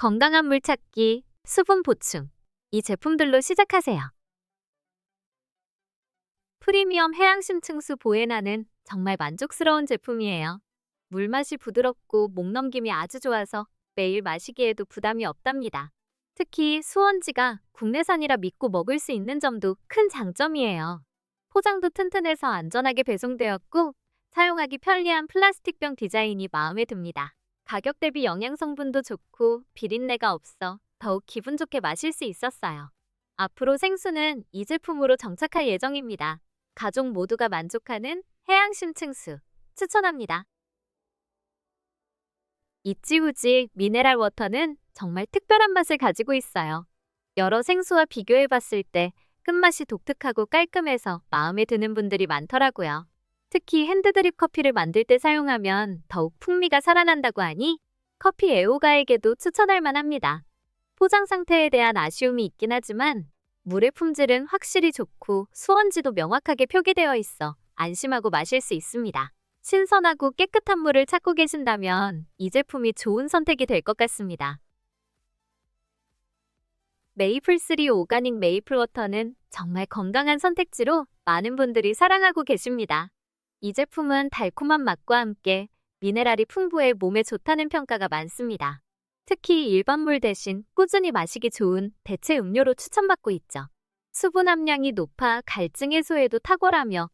건강한 물 찾기, 수분 보충. 이 제품들로 시작하세요. 프리미엄 해양심층수 보에나는 정말 만족스러운 제품이에요. 물맛이 부드럽고 목 넘김이 아주 좋아서 매일 마시기에도 부담이 없답니다. 특히 수원지가 국내산이라 믿고 먹을 수 있는 점도 큰 장점이에요. 포장도 튼튼해서 안전하게 배송되었고 사용하기 편리한 플라스틱병 디자인이 마음에 듭니다. 가격 대비 영양 성분도 좋고 비린내가 없어 더욱 기분 좋게 마실 수 있었어요. 앞으로 생수는 이 제품으로 정착할 예정입니다. 가족 모두가 만족하는 해양심층수 추천합니다. 이찌우지 미네랄 워터는 정말 특별한 맛을 가지고 있어요. 여러 생수와 비교해 봤을 때 끝맛이 독특하고 깔끔해서 마음에 드는 분들이 많더라고요. 특히 핸드드립 커피를 만들 때 사용하면 더욱 풍미가 살아난다고 하니 커피 애호가에게도 추천할 만합니다. 포장 상태에 대한 아쉬움이 있긴 하지만 물의 품질은 확실히 좋고 수원지도 명확하게 표기되어 있어 안심하고 마실 수 있습니다. 신선하고 깨끗한 물을 찾고 계신다면 이 제품이 좋은 선택이 될 것 같습니다. 메이플3 오가닉 메이플 워터는 정말 건강한 선택지로 많은 분들이 사랑하고 계십니다. 이 제품은 달콤한 맛과 함께 미네랄이 풍부해 몸에 좋다는 평가가 많습니다. 특히 일반 물 대신 꾸준히 마시기 좋은 대체 음료로 추천받고 있죠. 수분 함량이 높아 갈증 해소에도 탁월하며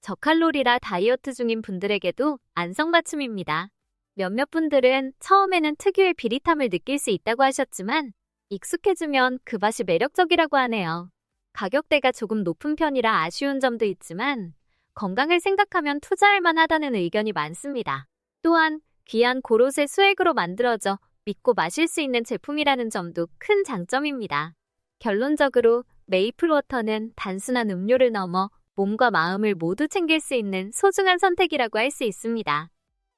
저칼로리라 다이어트 중인 분들에게도 안성맞춤입니다. 몇몇 분들은 처음에는 특유의 비릿함을 느낄 수 있다고 하셨지만 익숙해지면 그 맛이 매력적이라고 하네요. 가격대가 조금 높은 편이라 아쉬운 점도 있지만 건강을 생각하면 투자할 만하다는 의견이 많습니다. 또한 귀한 고로쇠 수액으로 만들어져 믿고 마실 수 있는 제품이라는 점도 큰 장점입니다. 결론적으로 메이플 워터는 단순한 음료를 넘어 몸과 마음을 모두 챙길 수 있는 소중한 선택이라고 할 수 있습니다.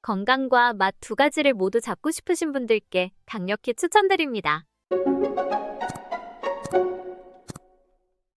건강과 맛 두 가지를 모두 잡고 싶으신 분들께 강력히 추천드립니다.